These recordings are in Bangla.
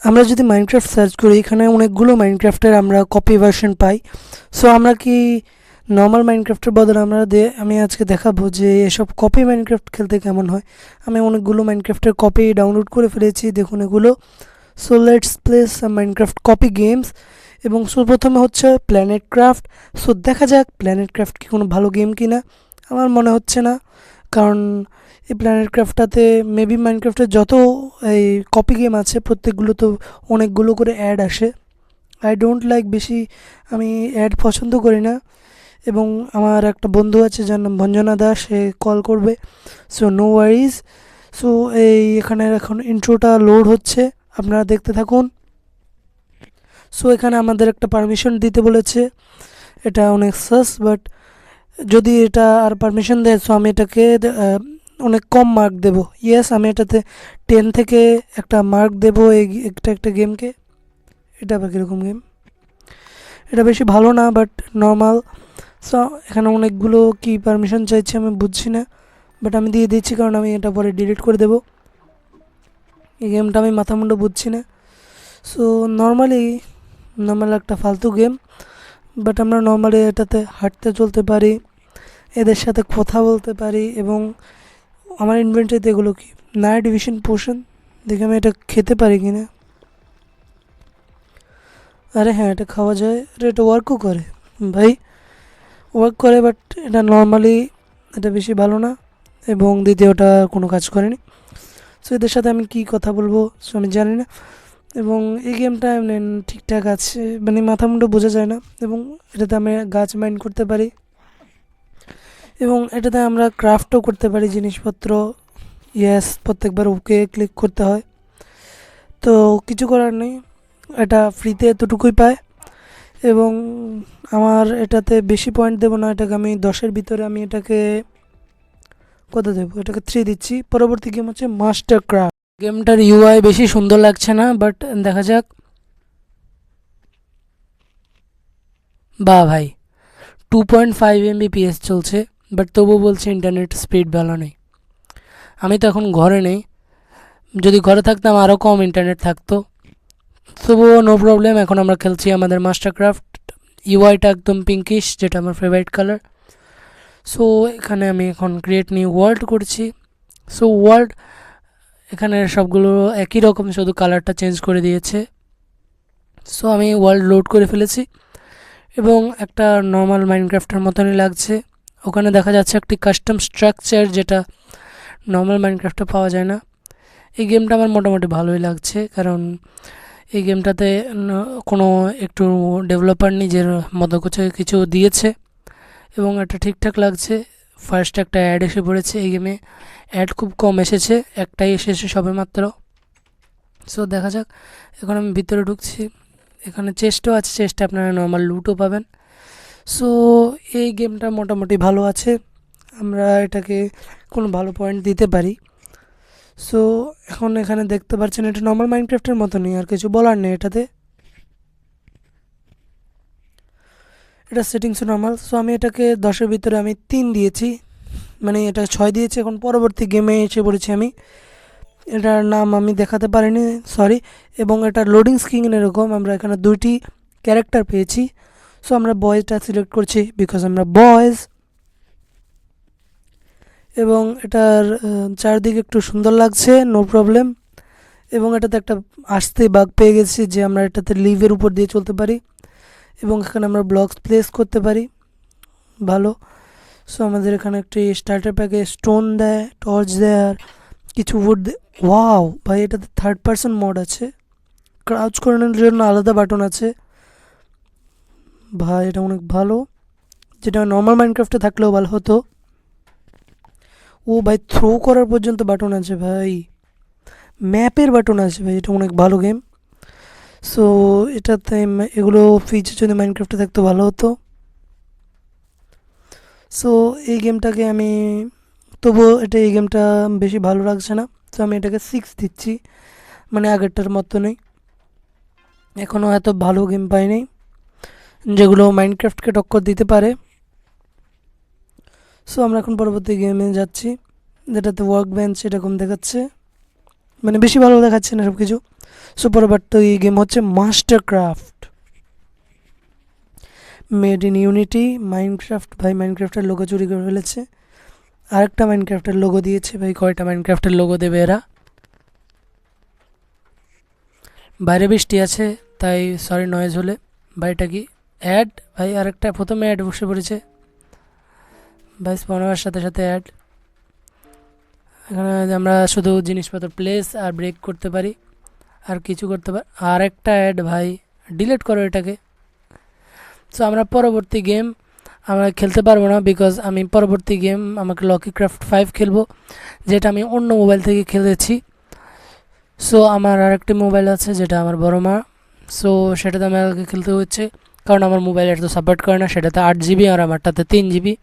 আমরা যদি মাইনক্রাফট সার্চ করি, এখানে অনেকগুলো মাইনক্রাফটের আমরা কপি ভার্সন পাই। সো আমরা কি নর্মাল মাইনক্রাফটের বদলে আমরা দে আমি আজকে দেখাবো যে এসব কপি মাইনক্রাফট খেলতে কেমন হয়। আমি অনেকগুলো মাইনক্রাফটের কপি ডাউনলোড করে ফেলেছি, দেখুন এগুলো। So let's place Minecraft copy games এবং প্রথমে হচ্ছে প্ল্যানেট ক্রাফট সো দেখা যাক প্ল্যানেট ক্রাফট কি কোনো ভালো গেম কি না আমার মনে হচ্ছে না। কারণ এই প্ল্যানেট ক্রাফটটাতে মেবি মাইনক্রাফটের যত এই কপি গেম আছে প্রত্যেকগুলো তো অনেকগুলো করে অ্যাড আসে। আই ডোন্ট লাইক বেশি, আমি অ্যাড পছন্দ করি না। এবং আমার একটা বন্ধু আছে, যার নাম ভঞ্জনা দাস, সে কল করবে। সো নো ওয়ারিজ সো এই এখানে এখন ইন্ট্রোটা লোড হচ্ছে, আপনারা দেখতে থাকুন। সো এখানে আমাদের একটা পারমিশন দিতে বলেছে। এটা অনেক সাস বাট যদি এটা আর পারমিশন দেয় সো আমি এটাকে অনেক কম মার্ক দেব। ইয়েস আমি এটাতে টেন থেকে একটা মার্ক দেব এই একটা একটা গেমকে এটা আবার কীরকম গেম এটা বেশি ভালো না বাট নর্মাল সো এখানে অনেকগুলো কি পারমিশন চাইছে আমি বুঝছি না বাট আমি দিয়ে দিচ্ছি কারণ আমি এটা পরে ডিলিট করে দেব। এই গেমটা আমি মাথা মুন্ডু বুঝছি না। সো নর্মালি নর্মাল একটা ফালতু গেম বাট আমরা নর্মালি এটাতে হাঁটতে চলতে পারি, এদের সাথে কথা বলতে পারি এবং আমার ইনভেন্টারিতে এগুলো কি? নাইট ডিভিশন পোষণ দেখে আমি এটা খেতে পারি কি না আরে হ্যাঁ এটা খাওয়া যায়। আরে এটা ওয়ার্কও করে। ভাই ওয়ার্ক করে বাট এটা নর্মালি এটা বেশি ভালো না এবং দ্বিতীয়টা কোনো কাজ করেনি। সো এদের সাথে আমি কী কথা বলব? সো আমি জানি না। এবং এই গেমটা এমনি ঠিকঠাক আছে। মানে মাথা মুন্ডু বোঝা যায় না। এবং এটাতে আমি গাছ মাইন্ড করতে পারি। এবং এটাতে আমরা ক্রাফটও করতে পারি জিনিসপত্র। ইয়েস প্রত্যেকবার ওকে ক্লিক করতে হয়। তো কিছু করার নেই। এটা ফ্রিতে এতটুকুই পায়। এবং আমার এটাতে বেশি পয়েন্ট দেবো না। এটাকে আমি দশের ভিতরে আমি এটাকে, কত দেবো? এটাকে থ্রি দিচ্ছি। পরবর্তী গেম হচ্ছে মাস্টার ক্রাফট গেমটার ইউআই বেশি সুন্দর লাগছে না বাট দেখা যাক। বা ভাই টু পয়েন্ট ফাইভ এমবিপিএস চলছে বাট তবুও বলছে ইন্টারনেট স্পিড ভালো নেই। আমি তো এখন ঘরে নেই। যদি ঘরে থাকতাম আরও কম ইন্টারনেট থাকতো। তবুও নো প্রবলেম এখন আমরা খেলছি আমাদের মাস্টারক্রাফট ইউআইটা একদম পিঙ্কিশ যেটা আমার ফেভারিট কালার সো এখানে আমি এখন ক্রিয়েট নিউ ওয়ার্ল্ড করছি। সো ওয়ার্ল্ড এখানে সবগুলো একই রকম, শুধু কালারটা চেঞ্জ করে দিয়েছে। সো আমি ওয়ার্ল্ড লোড করে ফেলেছি এবং একটা নর্মাল মাইনক্রাফটের মতনই লাগছে। ওখানে দেখা যাচ্ছে একটি কাস্টম স্ট্রাকচার যেটা নর্মাল মাইনক্রাফটে পাওয়া যায় না। এই গেমটা আমার মোটামুটি ভালোই লাগছে, কারণ এই গেমটাতে কোনো একটু ডেভেলপার নিজের মতো কিছু কিছু দিয়েছে এবং এটা ঠিকঠাক লাগছে। ফার্স্ট একটা অ্যাড এসে পড়েছে এই গেমে অ্যাড খুব কম এসেছে, একটাই এসেছে সবে মাত্র সো দেখা যাক। এখন আমি ভিতরে ঢুকছি। এখানে চেস্টও আছে চেস্টে আপনারা নর্মাল লুটও পাবেন। সো এই গেমটা মোটামুটি ভালো আছে। আমরা এটাকে কোনো ভালো পয়েন্ট দিতে পারি। সো এখন এখানে দেখতে পাচ্ছেন এটা নর্মাল মাইনক্রাফটের মতনই, আর কিছু বলার নেই এটাতে। এটা সেটিংস নর্মাল সো আমি এটাকে দশের ভিতরে আমি তিন দিয়েছি। মানে এটা ছয় দিয়েছি। এখন পরবর্তী গেমে এসে পড়েছি আমি। এটার নাম আমি দেখাতে পারিনি সরি এবং এটা লোডিং স্ক্রিন এরকম। আমরা এখানে দুইটি ক্যারেক্টার পেয়েছি। সো আমরা বয়েজটা সিলেক্ট করছি বিকজ আমরা বয়েজ এবং এটার চারদিকে একটু সুন্দর লাগছে নো প্রবলেম এবং এটাতে একটা আসতে বাঘ পেয়ে গেছি যে আমরা এটাতে লিভের উপর দিয়ে চলতে পারি। এবং এখানে আমরা ব্লকস প্লেস করতে পারি। ভালো। সো আমাদের এখানে একটি স্টার্টার প্যাকে স্টোন দেয় টর্চ দেয় আর কিছু উড দেয় ওয়াও ভাই, এটাতে থার্ড পার্সন মোড আছে। ক্রাউচ করানোর জন্য আলাদা বাটন আছে। ভাই, এটা অনেক ভালো। যেটা নর্মাল মাইনক্রাফটে থাকলেও ভালো হতো। ও ভাই থ্রো করার পর্যন্ত বাটন আছে ভাই। ম্যাপের বাটন আছে ভাই, এটা অনেক ভালো গেম সো এটাতে এগুলো ফিচার যদি মাইনক্রাফটে থাকতো, ভালো হতো। সো এই গেমটাকে আমি তবুও এটা এই গেমটা বেশি ভালো লাগছে না। তো আমি এটাকে সিক্স দিচ্ছি। মানে আগেরটার মতো নেই এখনও এত ভালো গেম পাইনি, যেগুলো মাইনক্রাফটকে টক্কর দিতে পারে। সো আমরা এখন পরবর্তী গেমে যাচ্ছি। যেটাতে ওয়ার্ক বেঞ্চ এরকম দেখাচ্ছে। মানে বেশি ভালো দেখাচ্ছে না সব কিছু সো এই গেম হচ্ছে master craft made in Unity Minecraft ভাই মাইনক্রাফটের লোগো চুরি করে ফেলেছে। আরেকটা মাইনক্রাফটের লোগো দিয়েছে ভাই, কয়টা মাইনক্রাফটের লোগো দেবে এরা? বাইরে বৃষ্টি আছে, তাই সরি নয়েজ হলে। ভাইটা কি? অ্যাড ভাই আরেকটা, প্রথমে অ্যাড বসে পড়েছে। ভাই স্পনার সাথে সাথে অ্যাড এখানে আমরা শুধু জিনিসপত্র প্লেস আর ব্রেক করতে পারি, আর কিছু করতে পারি, আর একটা অ্যাড ভাই ডিলিট করো এটাকে। সো আমরা পরবর্তী গেম আমরা খেলতে পারব না বিকজ আমি পরবর্তী গেম আমাকে লকি ক্রাফট ফাইভ খেলব, যেটা আমি অন্য মোবাইল থেকে খেলেছি। সো আমার আরেকটি মোবাইল আছে যেটা আমার বড় মা। সো সেটাতে আমাকে খেলতে হচ্ছে, কারণ আমার মোবাইল এটা তো সাপোর্ট করে না, সেটাতে আট জিবি আর আমারটাতে তিন জিবি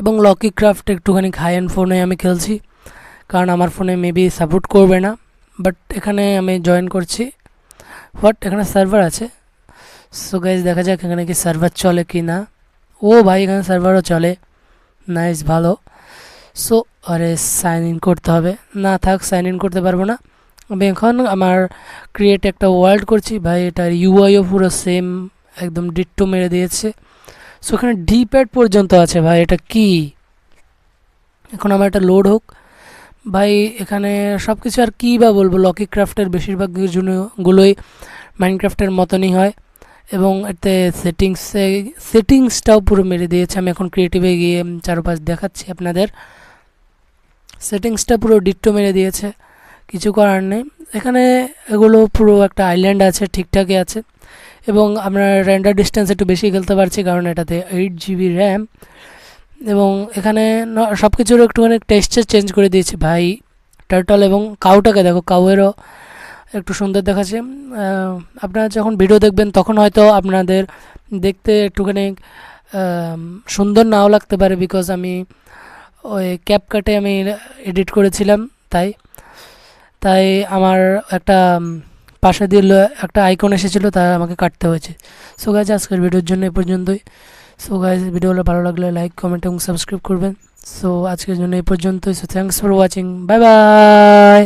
এবং লকি ক্রাফট একটুখানি হাই এন্ড ফোনে আমি খেলছি। কারণ আমার ফোনে মেবি সাপোর্ট করবে না। বাট এখানে আমি জয়েন করছি। হোয়াট এখানে সার্ভার আছে। সো গাইজ দেখা যাক এখানে কি সার্ভার চলে কি না ও ভাই, এখানে সার্ভারও চলে। নাইস ভালো। সো আরে সাইন ইন করতে হবে। না থাক সাইন ইন করতে পারব না। আমি এখন আমার ক্রিয়েট একটা ওয়ার্ল্ড করছি। ভাই, এটার ইউআইও পুরো সেম একদম ডিট্টো মেরে দিয়েছে। সো এখানে ডি প্যাড পর্যন্ত আছে ভাই, এটা কি? এখন আমার একটা লোড হোক। ভাই, এখানে সব কিছু আর কী বা বলব? লকি ক্রাফটের বেশিরভাগ গুলোই মাইনক্রাফটের মতনই হয় এবং এতে সেটিংসে সেটিংসটাও পুরো মেরে দিয়েছে। আমি এখন ক্রিয়েটিভে গিয়ে চারপাশ দেখাচ্ছি আপনাদের। সেটিংসটা পুরো ডিট্টো মেরে দিয়েছে। কিছু করার নেই। এখানে এগুলো পুরো একটা আইল্যান্ড আছে, ঠিকঠাকই আছে। এবং আমরা র্যান্ডার ডিস্টেন্স একটু বেশি খেলতে পারছি কারণ এটাতে এইট জিবি র্যাম এবং এখানে সব কিছুর একটুখানি টেক্সচার চেঞ্জ করে দিয়েছে। ভাই টার্টল এবং কাউটাকে দেখো কাউয়েরও একটু সুন্দর দেখাচ্ছে। আপনারা যখন ভিডিও দেখবেন, তখন হয়তো আপনাদের দেখতে একটুখানি সুন্দর নাও লাগতে পারে বিকজ আমি ওই ক্যাপকাটে আমি এডিট করেছিলাম, তাই। তাই আমার একটা পাশে দিয়ে একটা আইকন এসেছিল, তা আমাকে কাটতে হয়েছে। সো গাইজ আজকের ভিডিওর জন্য এ পর্যন্তই। সো গাইজ ভিডিওগুলো ভালো লাগলে লাইক কমেন্ট এবং সাবস্ক্রাইব করবেন। সো আজকের জন্য এই পর্যন্তই। So thanks for watching bye bye